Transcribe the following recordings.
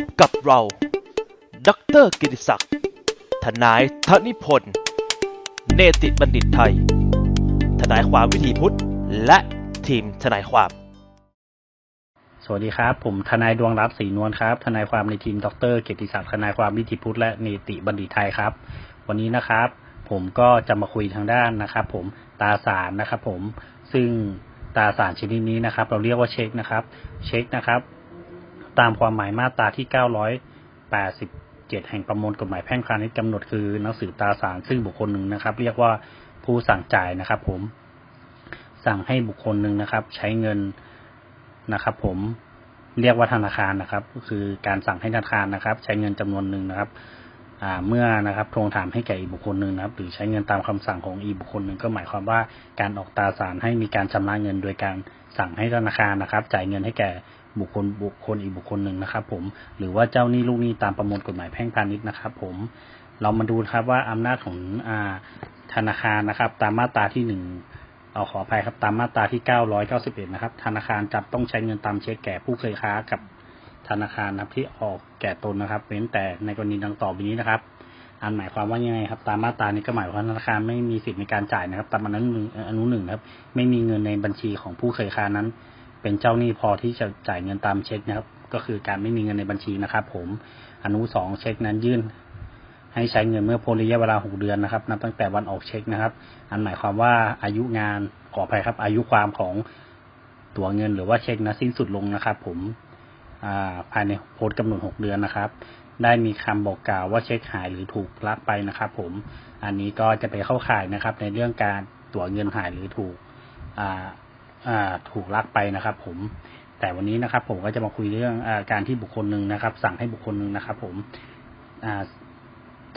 บกับเรา ดรกิติศักดิ์ ทนายธนิพนธ์ เนติบัณฑิตไทย ทนายความวิถีพุทธ และทีมทนายความ สวัสดีครับ ผมทนายดวงรัตน์ศรีนวลครับ ทนายความในทีม ดรกียรติศักดิ์ ทนายความวิถีพุทธ และเนติบัณฑิตไทยครับ วันนี้นะครับ ผมก็จะมาคุยทางด้านนะครับ ผมตาสารนะครับ ผม ซึ่งตาสารชนิดนี้นะครับ เราเรียกว่าเช็คนะครับ เช็คนะครับ ตามความหมายมาตราที่ 987 แห่งประมวลกฎหมายแพ่งพาณิชย์กำหนดคือหนังสือตราสารซึ่งบุคคลหนึ่งนะครับ เรียกว่าผู้สั่งจ่ายนะครับ ผม สั่งให้บุคคลหนึ่งนะครับ ใช้เงินนะครับ ผมเรียกว่าธนาคารนะครับ ก็คือการสั่งให้ธนาคารนะครับ ใช้เงินจำนวนหนึ่งนะครับ เมื่อนะครับทวงถามให้แก่อีกบุคคลหนึ่งนะครับ หรือใช้เงินตามคำสั่งของอีกบุคคลหนึ่งก็หมายความว่าการออกตราสารให้มีการชำระเงินโดยการสั่งให้ธนาคารนะครับ จ่ายเงินให้แก่บุคคลบุคคลอีกบุคคลหนึ่งนะครับ ผมหรือว่าเจ้าหนี้ลูกหนี้ตามประมวลกฎหมายแพ่งพาณิชย์นะครับ ผมเรามาดูครับว่าอำนาจของอธนาคารนะครับ ตามมาตราที่หนึ่งเอาขออภัยครับตามมาตราที่ 991 นะครับ ธนาคารจะต้องใช้เงินตามเช็คแก่ผู้เคยค้ากับ ธนาคารนะครับที่ออกแก่ตนนะครับเว้นแต่ในกรณีดังต่อไปนี้นะครับ อันหมายความว่ายังไงครับ ตามมาตรานี้ก็หมายความว่าธนาคารไม่มีสิทธิ์ในการจ่ายนะครับ ตามอนุหนึ่งอนุหนึ่งครับ ไม่มีเงินในบัญชีของผู้เคยค้านั้น เป็นเจ้าหนี้พอที่จะจ่ายเงินตามเช็คนะครับ ก็คือการไม่มีเงินในบัญชีนะครับ ผมอนุสองเช็คนั้นยื่นให้ใช้เงินเมื่อพ้นระยะเวลา6เดือนนะครับนับตั้งแต่วันออกเช็คนะครับ อันหมายความว่าอายุงานขออภัยครับ อายุความของตัวเงินหรือว่าเช็คนะสิ้นสุดลงนะครับ ผม ภายในโพ้นกำหนด 6 เดือนนะครับ ได้มีคำบอกกล่าวว่าเช็คหายหรือถูกลักไปนะครับ ผม อันนี้ก็จะไปเข้าข่ายนะครับ ในเรื่องการตัวเงินหายหรือถูกถูกลักไปนะครับ ผม แต่วันนี้นะครับ ผมก็จะมาคุยเรื่องอการที่บุคคลหนึ่งนะครับ สั่งให้บุคคลหนึ่งนะครับ ผม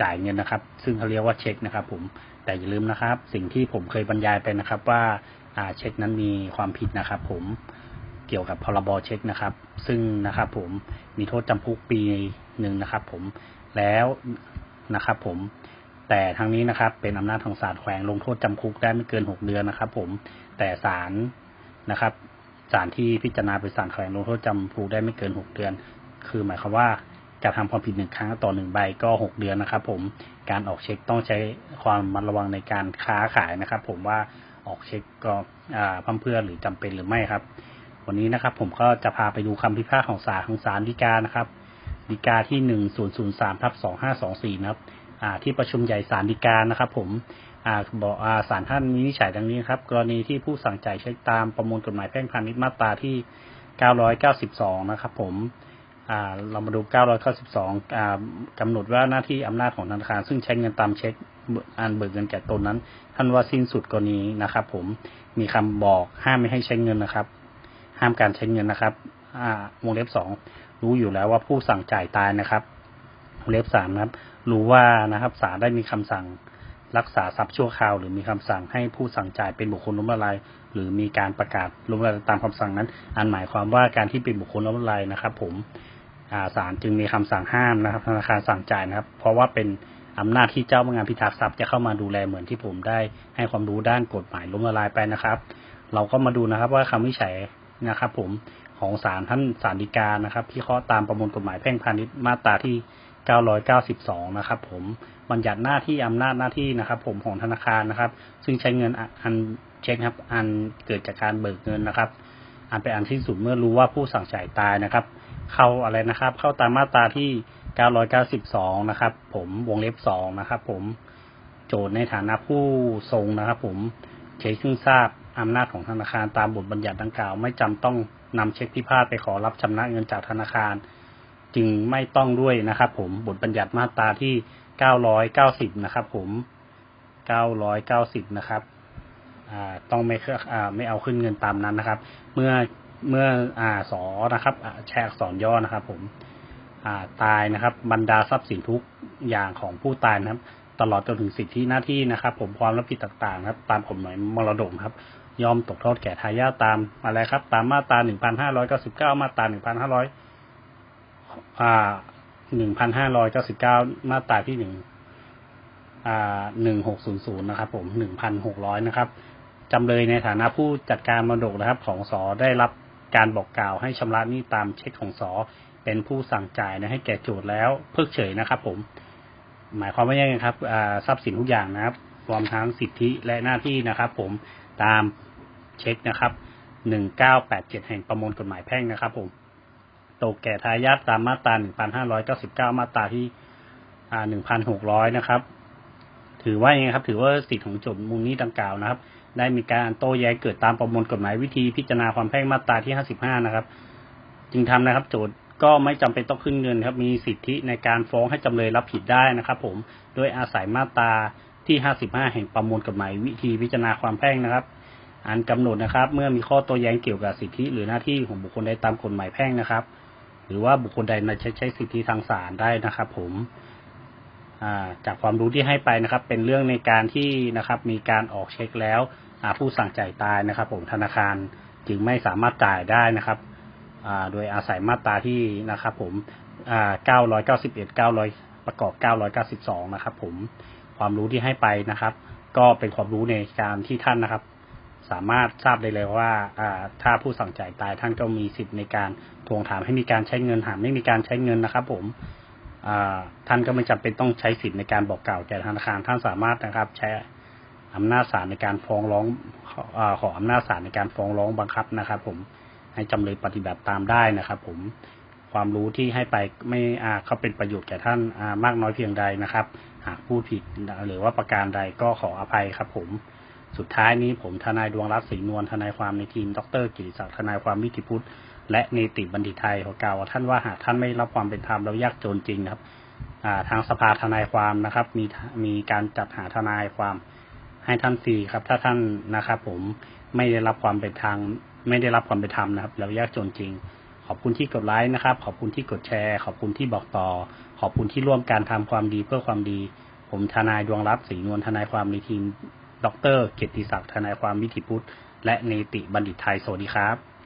จ่ายเงินนะครับ ซึ่งเขาเรียกว่าเช็คนะครับ ผม แต่อย่าลืมนะครับ สิ่งที่ผมเคยบรรยายไปนะครับ ว่าเช็คนั้นมีความผิดนะครับ ผม เกี่ยวกับพรบเช็คนะครับ ซึ่งนะครับผมมีโทษจำคุกปีหนึ่งนะครับ ผมแล้วนะครับผมแต่ทางนี้นะครับ เป็นอำนาจของศาลแขวงลงโทษจำคุกได้ไม่เกินหกเดือนนะครับ ผมแต่ศาลนะครับศาลที่พิจารณาเป็นศาลแขวงลงโทษจำคุกได้ไม่เกินหกเดือน คือหมายความว่าการทำความผิดหนึ่งครั้งต่อหนึ่งใบก็หกเดือนนะครับ ผมการออกเช็คต้องใช้ความระมัดระวังในการค้าขายนะครับ ผมว่าออกเช็คก็อ่าพั่มเพื่อหรือจำเป็นหรือไม่ครับ วันนี้นะครับ ผมก็จะพาไปดูคำพิพากษาของศาลของศาลฎีกานะครับฎีกาที่หนึ่งศูนย์ศูนย์สามทับสองห้าสองสี่นะครับ อ่า ที่ประชุมใหญ่ศาลฎีกานะครับ ผม อ่า บอกอ่าศาลท่านวินิจฉัยดังนี้ครับ กรณีที่ผู้สั่งจ่ายเช็คตามประมวลกฎหมายแพ่งพาณิชย์มาตราที่เก้าร้อยเก้าสิบสองนะครับ ผม อ่า เรามาดู992อ่ากำหนดว่าหน้าที่อำนาจของธนาคาร ซึ่งใช้เงินตามเช็คอันเบิกเงินแก่ตนนั้น ท่านว่าสิ้นสุดกรณีนะครับ ผม มีคำบอกห้ามไม่ให้ใช้เงินนะครับ ห้ามการใช้เงินนะครับวงเล็บสองรู้อยู่แล้วว่าผู้สั่งจ่ายตายนะครับวงเล็บสามนะครับ รู้ว่านะครับศาลได้มีคำสั่งรักษาทรัพย์ชั่วคราว หรือมีคำสั่งให้ผู้สั่งจ่ายเป็นบุคคลล้มละลาย หรือมีการประกาศล้มละลายตามคำสั่งนั้น อันหมายความว่าการที่เป็นบุคคลล้มละลายนะครับ ผมศาลจึงมีคำสั่งห้ามนะครับธนาคารสั่งจ่ายนะครับ เพราะว่าเป็นอำนาจที่เจ้าพนักงานพิทักษ์ทรัพย์จะเข้ามาดูแลเหมือนที่ผมได้ให้ความรู้ด้านกฎหมายล้มละลายไปนะครับ เราก็มาดูนะครับว่าคำวิจัย นะครับ ผมของศาลท่านศาลฎีกานะครับพิเคราะห์ตามประมวลกฎหมายแพ่งพาณิชย์มาตราที่ 992 นะครับ ผมบัญญัติหน้าที่อำนาจหน้าที่นะครับ ผมของธนาคารนะครับ ซึ่งใช้เงินอันเช็คครับ อันเกิดจากการเบิกเงินนะครับ อันเป็นอันที่สุดเมื่อรู้ว่าผู้สั่งจ่ายตายนะครับ เข้าอะไรนะครับ เข้าตามมาตราที่ 992 นะครับ ผมวงเล็บ 2 นะครับ ผมโจทย์ในฐานะผู้ทรงนะครับ ผมเช็คซึ่งทราบ อำนาจของธนาคารตามบทบัญญัติดังกล่าว ไม่จำต้องนำเช็คพิพาทไปขอรับชำระเงินจากธนาคาร จึงไม่ต้องด้วยนะครับ ผมบทบัญญัติมาตราที่990นะครับ ผม990นะครับอ่าต้องไม่เครืออ่าไม่เอาขึ้นเงินตามนั้นนะครับ เมื่อเมื่ออ่าสอนะครับแชร์อักษรย่อนะครับ ผมาตายนะครับ บรรดาทรัพย์สินทุกอย่างของผู้ตายนะครับ ตลอดจนถึงสิทธิหน้าที่นะครับ ผมความรับผิดต่างๆนะครับ ตามกฎหมายมรดกครับ ยอมตกทอดแก่ทายาทตามอะไรครับ ตามมาตรา1,599มาตรา1,500อ่า1,599มาตราที่หนึ่งอ่าหนึ่งหกศูนย์ศูนย์นะครับ ผมหนึ่งพันหกร้อยนะครับจำเลยในฐานะผู้จัดการมรดกนะครับ ของสอได้รับการบอกกล่าวให้ชำระหนี้ตามเช็คของสอเป็นผู้สั่งจ่ายนะให้แก่โจทย์แล้วเพิกเฉยนะครับ ผม หมายความว่ายังไงครับอ่าทรัพย์สินทุกอย่างนะครับรวมทั้งสิทธิและหน้าที่นะครับ ผมตาม เช็คนะครับ1987แห่งประมวลกฎหมายแพ่งนะครับผมตกแก่ทายาทตามมาตรา1599มาตราที่อ่า1,600นะครับ ถือว่ายังไงครับ ถือว่าสิทธิของโจทย์มูลนี้ดังกล่าวนะครับ ได้มีการโต้แย้งเกิดตามประมวลกฎหมายวิธีพิจารณาความแพ่งมาตราที่55นะครับ จึงทำนะครับ โจทย์ก็ไม่จำเป็นต้องขึ้นเงินครับ มีสิทธิในการฟ้องให้จำเลยรับผิดได้นะครับ ผม โดยอาศัยมาตราที่55แห่งประมวลกฎหมายวิธีพิจารณาความแพ่งนะครับ อันกำหนดนะครับ เมื่อมีข้อโต้แย้งเกี่ยวกับสิทธิ หรือหน้าที่ของบุคคลใดตามกฎหมายแพ่งนะครับ หรือว่าบุคคลใดในใช้ใช้สิทธิทางศาลได้นะครับ ผมาจากความรู้ที่ให้ไปนะครับ เป็นเรื่องในการที่นะครับ มีการออกเช็คแล้วผู้สั่งจ่ายตายนะครับ ผมธนาคารจึงไม่สามารถจ่ายได้นะครับโดยอาศัยมาตราที่นะครับ ผมอ่า991 900 ประกอบ 992 นะครับ ผมความรู้ที่ให้ไปนะครับ ก็เป็นความรู้ในการที่ท่านนะครับ สามารถทราบได้เลยว่าถ้าผู้สั่งจ่ายตายท่านก็มีสิทธิ์ในการทวงถามให้มีการใช้เงินหากไม่มีการใช้เงินนะครับ ผมท่านก็ไม่จำเป็นต้องใช้สิทธิ์ในการบอกกล่าวแก่ธนาคารท่านสามารถนะครับ ใช้อำนาจศาลในการฟ้องร้องขออำนาจศาลในการฟ้องร้องบังคับนะครับ ผมให้จำเลยปฏิบัติตามได้นะครับ ผมความรู้ที่ให้ไปไม่เขาเป็นประโยชน์แก่ท่านามากน้อยเพียงใดนะครับ หากพูดผิดหรือว่าประการใดก็ขออภัยครับผม สุดท้ายนี้ผมทนายดวงรัตน์ศรีนวลทนายความในทีม ดรกิติศักดิ์ทนายความวิธิพุทธและเนติบัณฑิตไทยขอกล่าวว่าท่านว่าหากท่านไม่รับความเป็นธรรมแล้วยากจนจริงครับาทางสภาทนายความนะครับ มีมีการจัดหาทนายความให้ท่านฟรีครับ ถ้าท่านนะครับ ผมไม่ได้รับความเป็นทาง ไม่ได้รับความเป็นธรรมนะครับ แล้วยากจนจริง ขอบคุณที่กดไลค์นะครับ ขอบคุณที่กดแชร์ ขอบคุณที่บอกต่อ ขอบคุณที่ร่วมการทำความดีเพื่อความดี ผมทนายดวงรัตน์ศรีนวลทนายความในทีม ดรเกียรติศักดิ์ทนายความวิถิพุทธและเนติบัณฑิตไทยสวัสดีครับ